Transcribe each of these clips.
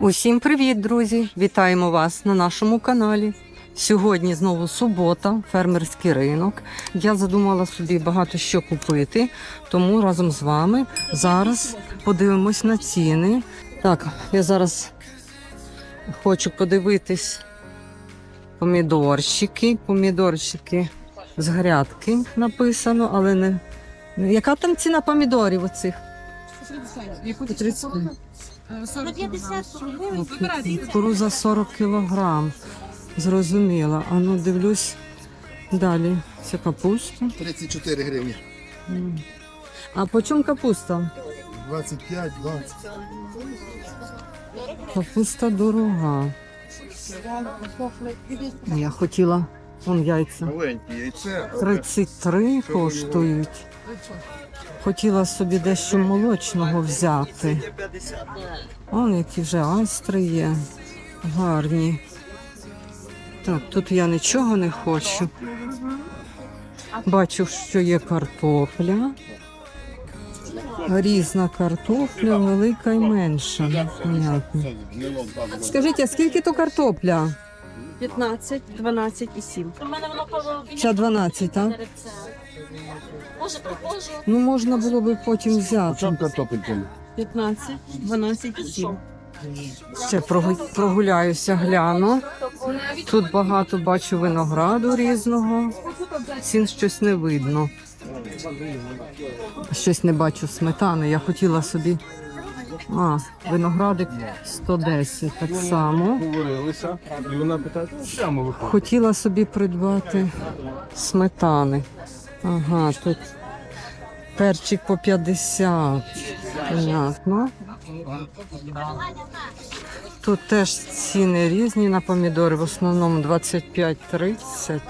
Усім привіт, друзі! Вітаємо вас на нашому каналі. Сьогодні знову субота, фермерський ринок. Я задумала собі багато що купити, тому разом з вами зараз подивимось на ціни. Так, я зараз хочу подивитись помідорчики. Помідорчики з грядки написано, але не. Яка там ціна помідорів оцих? 30. На 50 гривень Кукуруза 40 кілограм. Зрозуміла. А ну дивлюсь далі. Це капуста. 34 гривні. А по чому капуста? 25, 20. Капуста дорога. Я хотіла вон яйця. Маленькі яйце. 33 коштують. Хотіла собі дещо молочного взяти. Вон які вже айстри є. Гарні. Так, тут я нічого не хочу. Бачу, що є картопля. Різна картопля, велика і менша. Непонятно. Скажіть, а скільки то картопля? 15, 12 і 7. У мене воно Ця 12, так? Може, похоже. Ну, можна було би потім взяти. Чому картопелька? 15, 12 і 7. Ще прогу- прогуляюся, гляну. Тут багато бачу винограду різного. Цін щось не видно. Щось не бачу сметани. Я хотіла собі. А, виноградик 110 так само. Говорилися. І вона питає, прямо виходить. Хотіла собі придбати сметани. Ага, тут перчик по 50. Понятно. Тут теж ціни різні на помідори, в основному 25-30.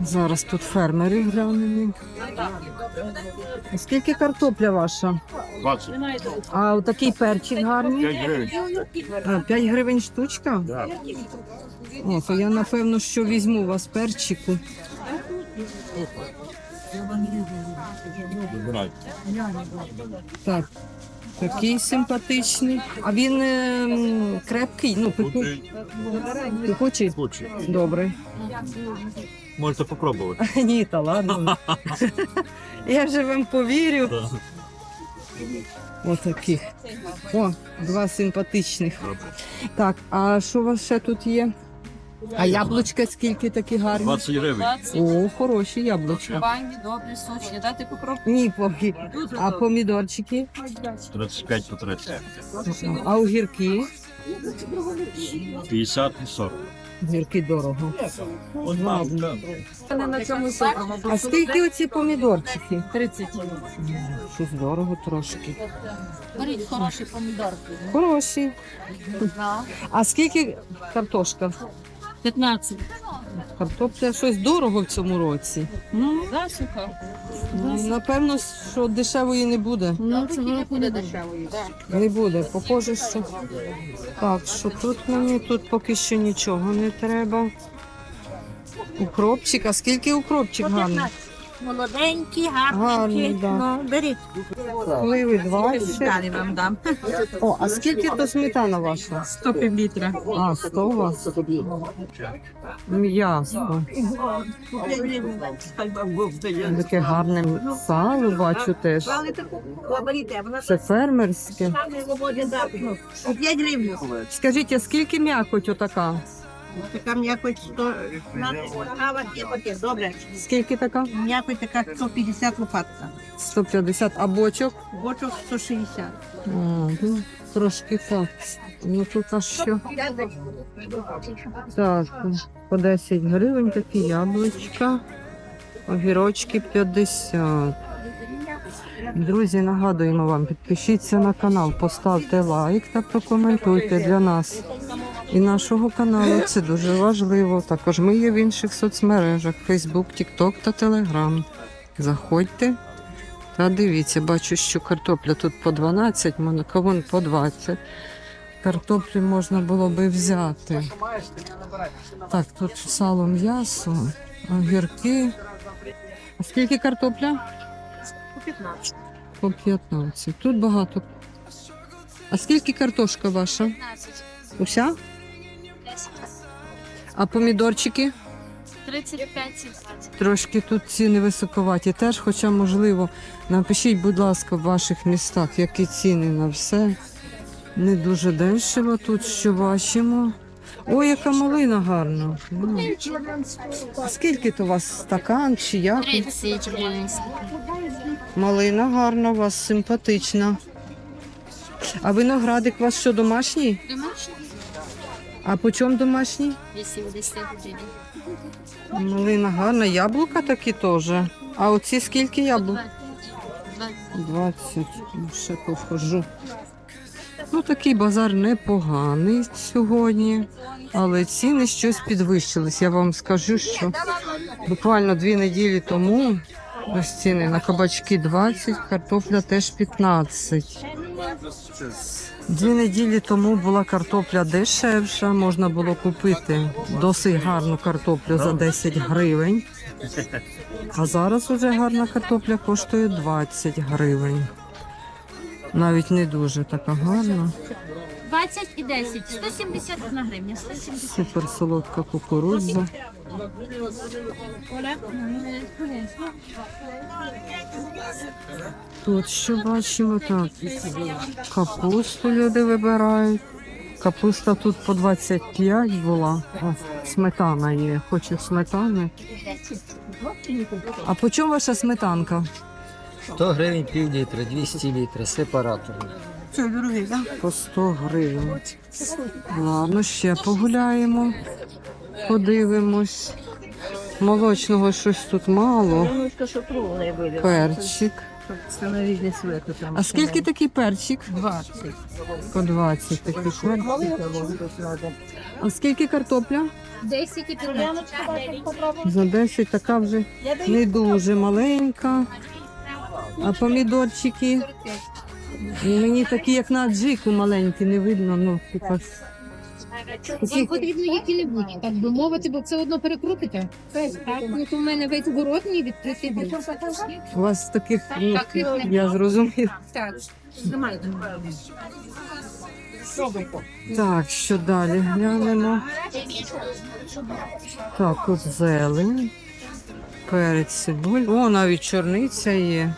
Зараз тут фермери глянемо. Скільки картопля ваша? 20. А такий перчик гарний? 5 гривень. А, 5 гривень штучка? Так. О, то я напевно, що візьму у вас перчику. Так, такий симпатичний. А він ем, крепкий, ну, пеку... пекучий? Добре. Можете попробувати. Ні, та ладно. Я вже вам повірю. Отаких. О, два симпатичних. Так, а що у вас ще тут є? А яблучка скільки такі гарні? 20 гривень. О, хороші яблучка. Бані, добрі, сочні. Дати попробувати. Ні, поки. А помідорчики? 35 по 30. А огірки? 50 і 40. Огірки дорого. Ладно. на цьому А скільки оці помідорчики? 30. Щось дорого трошки. Беріть хороші помідорки. Хороші. А скільки картошка? 15. Картопля щось дорого в цьому році. Ну, Засуха. Ну, Напевно, що дешевої не буде. Ну, це не буде дешевої. Не буде. Похоже, що так, що тут мені тут поки що нічого не треба. Укропчик, а скільки укропчик гарний? Молоденькі, гарненькі. Ну, беріть. Сливи 20. Далі вам дам. О, а скільки то сметана ваша? 100 півлітра. А, 100 у вас? М'ясо. Таке гарне сало бачу теж. Це фермерське. По 5 гривень. Скажіть, а скільки м'якоть отака? Така м'якоть 100. А, є таке, добре. Скільки така? М'якоть така 150 лопатка. 150, а бочок? Бочок 160. А, ну, трошки так. Ну тут а що? Так, по 10 гривень такі яблучка, огірочки 50. Друзі, нагадуємо вам, підпишіться на канал, поставте лайк та прокоментуйте для нас і нашого каналу. Це дуже важливо. Також ми є в інших соцмережах: Facebook, TikTok та Telegram. Заходьте та дивіться, бачу, що картопля тут по 12, монокавон по 20. Картоплі можна було би взяти. Так, тут сало м'ясо, огірки. А скільки картопля? По 15. по 15. Тут багато. А скільки картошка ваша? 15. Уся? 10. А помідорчики? 35 17. Трошки тут ціни високоваті теж, хоча, можливо, напишіть, будь ласка, в ваших містах, які ціни на все. Не дуже дешево тут, що бачимо. Ой, яка малина гарна. А скільки то у вас стакан чи як? 30. Малина гарна, у вас симпатична. А виноградик у вас що домашній? Домашній? А по чому домашній? 80 гривень. Малина гарна, яблука такі теж. А оці скільки яблук? 20. 20. Ну, Ще похожу. Ну, такий базар непоганий сьогодні, але ціни щось підвищились. Я вам скажу, що буквально дві неділі тому ось ціни на кабачки 20, картопля теж 15. Дві неділі тому була картопля дешевша, можна було купити досить гарну картоплю за 10 гривень. А зараз уже гарна картопля коштує 20 гривень. Навіть не дуже така гарна. 20 і 10. 171 гривня. 170. Супер солодка кукурудза. Тут що бачимо так. Капусту люди вибирають. Капуста тут по 25 була. О, сметана є. Хочу сметани. А по чому ваша сметанка? 100 гривень пів літра, 200 літрів, сепараторний. По 100 гривень. Ладно, ще погуляємо, подивимось. Молочного щось тут мало. Перчик. А скільки такий перчик? 20. По 20 такий перчик. А скільки картопля? 10 і 15. За 10 така вже не дуже маленька. А помідорчики? Мені такі, як на аджику маленькі, не видно, ну, типа. Вам потрібно які-небудь, так би мовити, бо все одно перекрутите. Так, ну то в мене весь городній відкритий був. У вас таких, ну, Таких немає. я зрозумів. Так, немає. Так, що далі глянемо? Так, тут зелень, перець, цибуль. О, навіть чорниця є.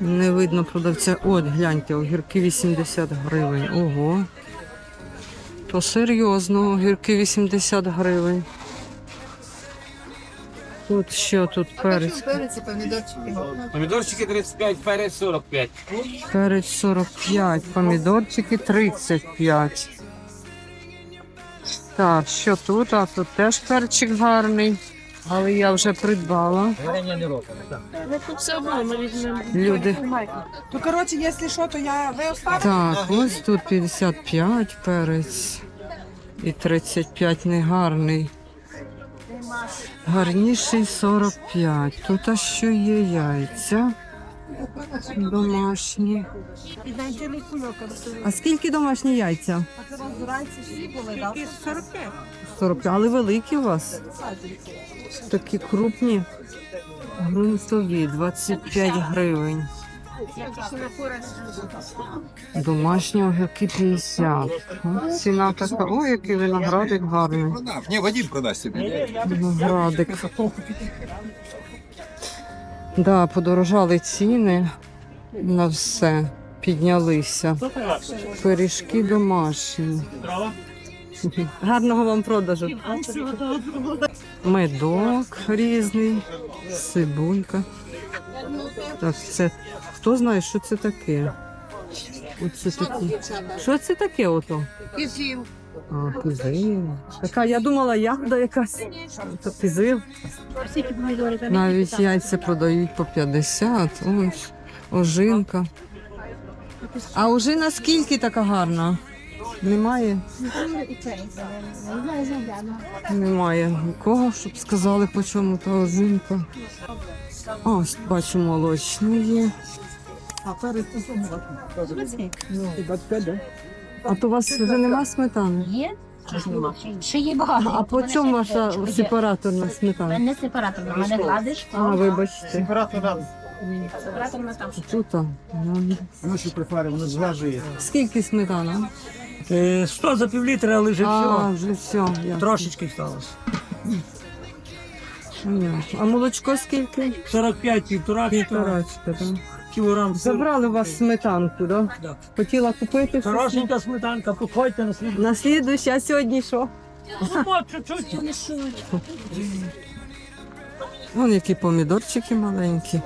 Не видно продавця. От, гляньте, огірки 80 гривень. Ого. То серйозно, огірки 80 гривень. Тут що тут перець? Помідорчики 35, перець 45. Перець 45, помідорчики 35. Так, що тут? А тут теж перчик гарний, але я вже придбала. Варення не. Все одно ми візьмемо. Люди. Ну, коротше, якщо що, то я ви оставите? Так, ось тут 55 перець і 35 негарний. Гарніший 45. Тут а що є яйця домашні. А скільки домашні яйця? 45. 45. Але великі у вас? Такі крупні. Грунтові 25 гривень. Домашні огірки 50. О, Ціна така. Ой, який виноградик гарний. Ні, Вадим продасть собі. Виноградик. Да, подорожали ціни на все. Піднялися. Пиріжки домашні. Гарного вам продажу. Медок різний, цибулька. Так, це хто знає, що це таке? Оце таке. Що це таке ото? А, кизил. Така, я думала, ягода якась. То кизил. Навіть яйця продають по 50. Ось, ожинка. А ожина скільки така гарна? Немає? Немає нікого, щоб сказали, по чому та ожинка. А, Ось бачу, молочний є. А то у вас вже нема сметани? Є? Ще є багато. А по чому ваша сепараторна сметана? Не сепараторно, мене гладиш. А, вибачте. Тут. а, ну. Ну, що прифари, воно зважує. Скільки сметана? 100 за пів літра, але вже А, вже все. Трошечки сталося. А молочко скільки? 45, півтора, Півторачка, так. Кілограм. Забрали у вас сметанку, да? Да. Хотіла купити. щось? Хорошенька сметанка, походьте на слід. На слідуючий, а сьогодні що? Ну, чуть-чуть. Вон які помідорчики маленькі.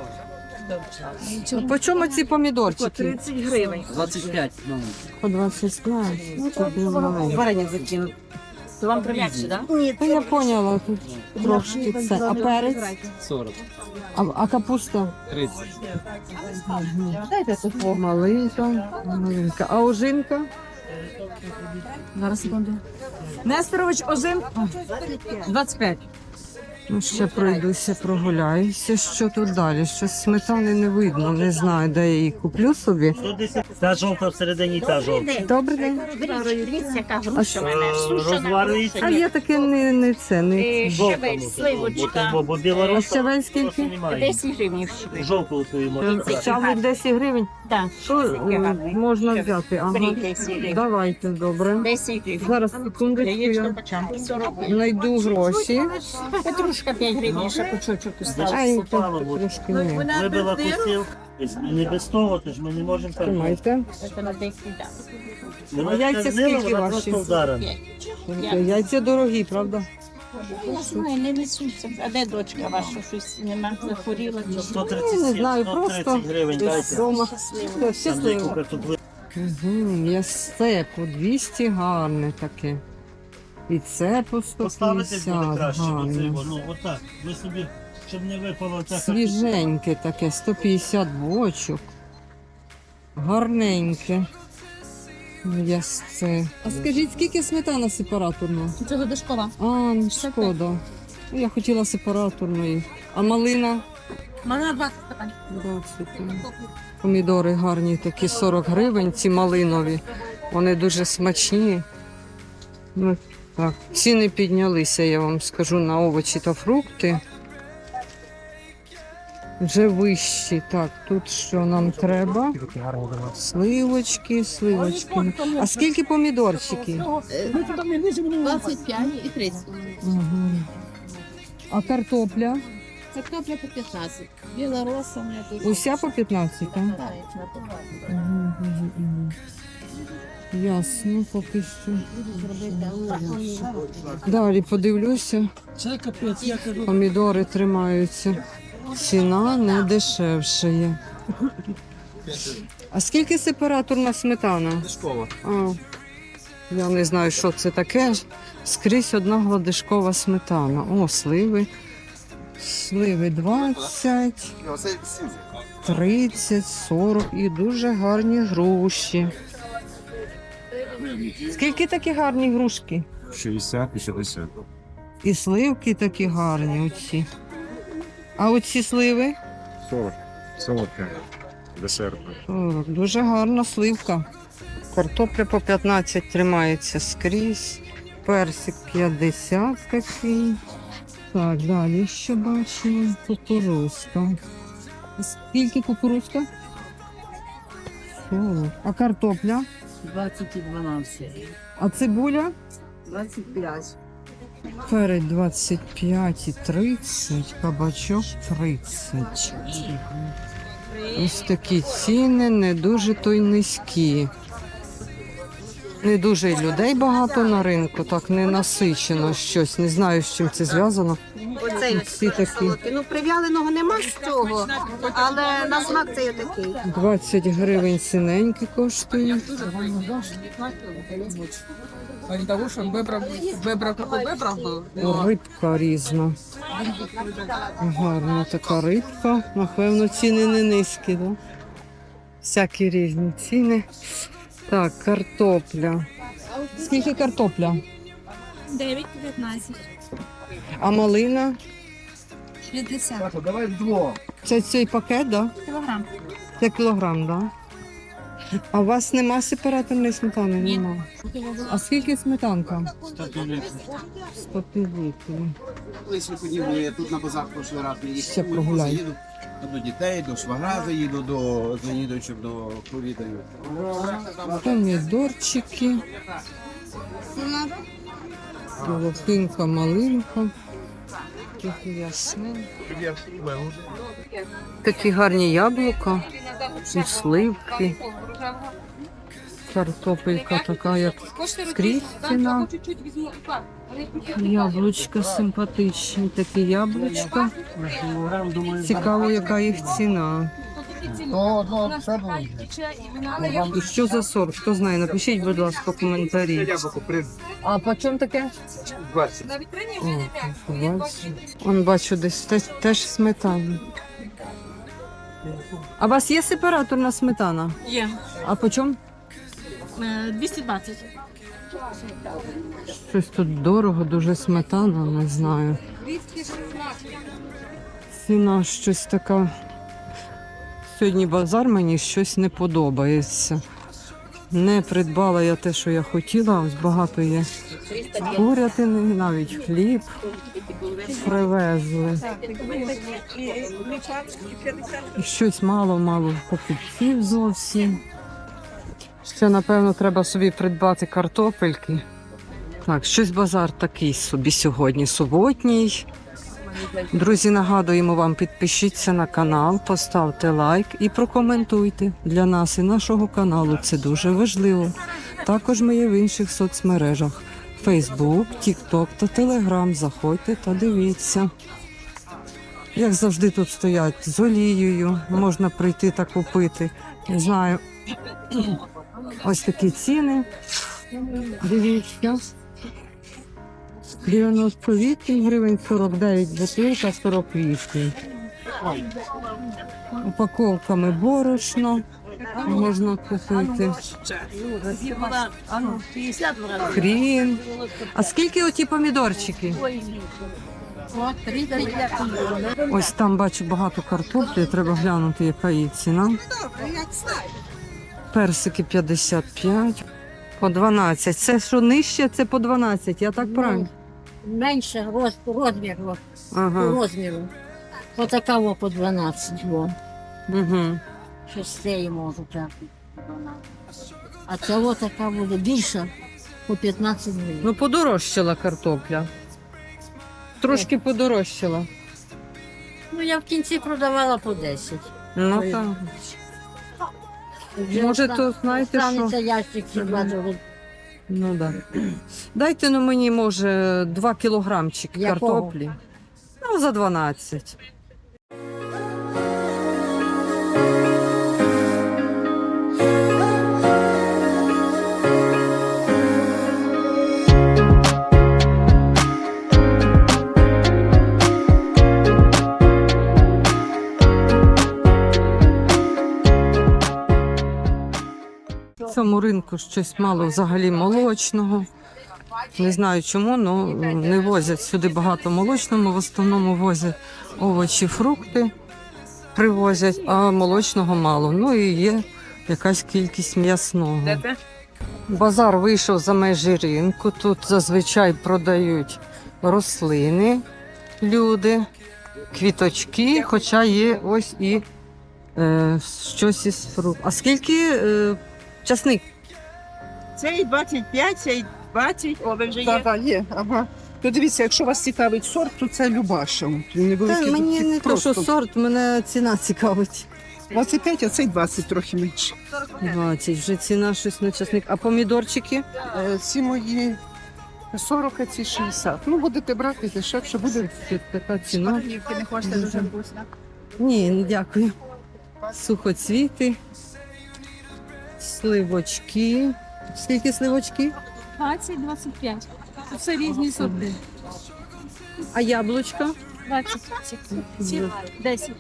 А по чому ці помідорчики? 30 гривень. 25. По 25. Ну. Варення закинуть. То вам прим'якше, так? Та я поняла, тут трошки це. А перець? 40. А, а капуста? 30. Дайте сухо. маленька, маленька. А ожинка? Зараз секунду. Несторович Озим. 25. Ну, ще пройдуся, прогуляюся. Що тут далі? Щось сметани не видно, не знаю, де я її куплю собі. Та жовта всередині, та жовта. Добрий день. Дивіться, яка А що? Розварюється. А є таке не, не це, не Е. Щавель, сливочка. Бо, бо А білоруса щавель скільки? немає. 10 гривень. Жовту свою можна. Щавель 10 гривень. Так, Що можна взяти? Ага. беріть 10 гривень. Давайте, добре. 10 гривень. Зараз секундочку, Яєчко я початки 40 гривень. знайду гроші. Петрушка 5 гривень, ще кучочок поставити. Ай, тут трошки не. Вибила кусів. Не без того, тож ми не можемо так. Тримайте. Це на 10 так. Вона А яйця скільки ваші? просто. Яйця дорогі, правда? Не знаю, не несуться. А де дочка ваша? Щось нема, захворіла чи що? 137, Не знаю, 130 просто гривень дайте. Дома. Щасливо. Щасливо. Я все по 200 гарне таке. І це по Поставити буде 150 краще, бо це, гарне. ну отак. Ви собі, щоб не випало це. Свіженьке таке, 150 бочок. Гарненьке. Ясце. А скажіть, скільки сметана сепараторна? Це годишкова. А, ну, шкода. Ну, Я хотіла сепараторної. А малина? Мене 20 питань. 20. Помідори гарні такі 40 гривень, ці малинові. Вони дуже смачні. Ну, так. Ціни піднялися, я вам скажу, на овочі та фрукти. Вже вищі. Так, тут що нам треба? Сливочки, сливочки. А скільки помідорчики? 25 і 30. Угу. А картопля? Капля по 15. Біла роса. мене тут. Уся по 15, так? Ясно, поки що. Далі подивлюся. Помідори тримаються. Ціна не дешевша є. А скільки сепараторна сметана? Дешкова. А, я не знаю, що це таке. Скрізь одна гладишкова сметана. О, сливи. Сливи 20, 30, 40 і дуже гарні груші. Скільки такі гарні грушки? 60 і 60. І сливки такі гарні оці. А оці сливи? 40. Солодка. Десерт. 40. Дуже гарна сливка. Картопля по 15 тримається скрізь. Персик 50 такий. Так, далі що бачимо? Кукурузка. Скільки кукурузка? 40. А картопля? 20 і 12. А цибуля? 25. Перець 25 і 30, кабачок 30. Ось такі ціни, не дуже то й низькі. Не дуже людей багато на ринку, так не насичено щось. Не знаю, з чим це зв'язано. Оцей Всі такі солодкий. Ну, прив'яленого нема з цього, але на смак цей такий. 20 гривень синенькі коштують. А не того, що вибрав, вибрав, вибрав, вибрав. Рибка різна. Гарна така рибка. Напевно, ціни не низькі, да? Всякі різні ціни. Так, картопля. Скільки картопля? 9-15. А малина? 60 Давай вдвох. Це цей пакет, да? кілограм. Це кілограм, да? А у вас нема сепараторної сметани? Нема. А скільки сметанка? 150 літрів. Колись ходив, я тут на базар прошлий раз не Ще прогуляй. Заїду До дітей, до швагра заїду, до заїду, щоб до провідаю. Помідорчики. Волохинка, малинка. Такі гарні яблука, і сливки. Картопелька така, як скрізь ціна. Яблучка симпатичні, такі яблучка. Цікаво, яка їх ціна. І що за сорт? Хто знає, напишіть, будь ласка, коментарі. А по чому таке? 20. О, 20. Он бачу, десь теж, теж сметана. А у вас є сепараторна сметана? Є. А по чому? Е, 220. Щось тут дорого, дуже сметана, не знаю. Ціна щось така. Сьогодні базар мені щось не подобається. Не придбала я те, що я хотіла. Ось багато є курятини, навіть хліб привезли. Щось мало-мало покупців зовсім. Ще, напевно, треба собі придбати картопельки. Так, щось базар такий собі сьогодні суботній. Друзі, нагадуємо вам, підпишіться на канал, поставте лайк і прокоментуйте. Для нас і нашого каналу це дуже важливо. Також ми є в інших соцмережах: Facebook, TikTok та Telegram. Заходьте та дивіться. Як завжди тут стоять з олією, можна прийти та купити. Не знаю. Ось такі ціни. Дивіться. 98 гривень 49 бутилка 48. Упаковками борошно можна купити. Хрін. А скільки оті помідорчики? Ось там бачу багато картоплі, треба глянути, яка її ціна. Персики 55. По 12. Це що нижче, це по 12, я так правильно? Менше роз, розміру, Ага. розміру. Отакаво по 12 во. Угу. Шестеї можу так. А цього така буде більша по 15 гривень. Ну, подорожчала картопля. Трошки подорожчала. Ну, я в кінці продавала по 10. Ну так. Може, то знаєте що? Станеться ящик хіба того. Ну так. Дайте ну мені, може, 2 кілограмчики Якого? картоплі. Ну, за 12. Цьому ринку щось мало взагалі молочного. Не знаю чому, але не возять сюди багато молочного, в основному возять овочі, фрукти привозять, а молочного мало. Ну і є якась кількість м'ясного. Базар вийшов за межі ринку. Тут зазвичай продають рослини, люди, квіточки, хоча є ось і е, щось із фруктів. А скільки е, часник? Цей 25, цей 20, о, ви вже Так, так, є. Ага. То дивіться, якщо вас цікавить сорт, то це Любаша. От, невеликий Та мені не то, що сорт, мене ціна цікавить. 25, а цей 20 трохи менше. 20, вже ціна щось на часник. А помідорчики? Е, Ці мої 40, а ці 60. Ну, будете брати дешевше, буде. Тут така ціна. не хочете дуже вкусно. Ні, не дякую. Сухоцвіти, сливочки. Скільки сливочки? 20-25. Це різні сорти. А яблучка? 20. Ці 10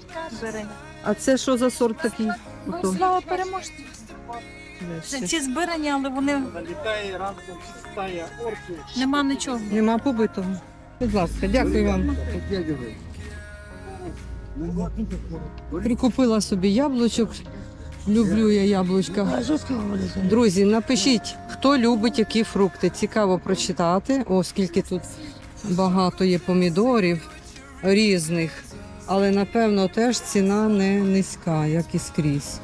бери. А це що за сорт такий? Ото. Слава переможцю. Це ці збирані, але вони нема нічого. Нема побитого. Будь ласка, дякую вам. Прикупила собі яблучок. Люблю я яблучка. Друзі, напишіть, хто любить які фрукти. Цікаво прочитати. О, скільки тут багато є помідорів різних. Але напевно теж ціна не низька, як і скрізь.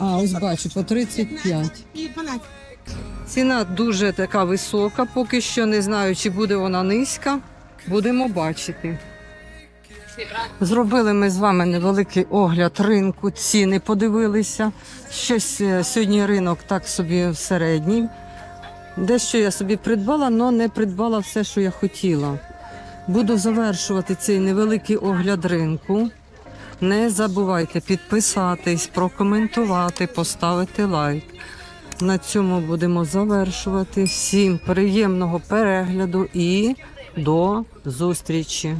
А, ось бачу, по 35. Ціна дуже така висока, поки що не знаю, чи буде вона низька. Будемо бачити. Зробили ми з вами невеликий огляд ринку, ціни подивилися. Щось е, сьогодні ринок так собі середній. Дещо я собі придбала, але не придбала все, що я хотіла. Буду завершувати цей невеликий огляд ринку. Не забувайте підписатись, прокоментувати, поставити лайк. На цьому будемо завершувати. Всім приємного перегляду і до зустрічі!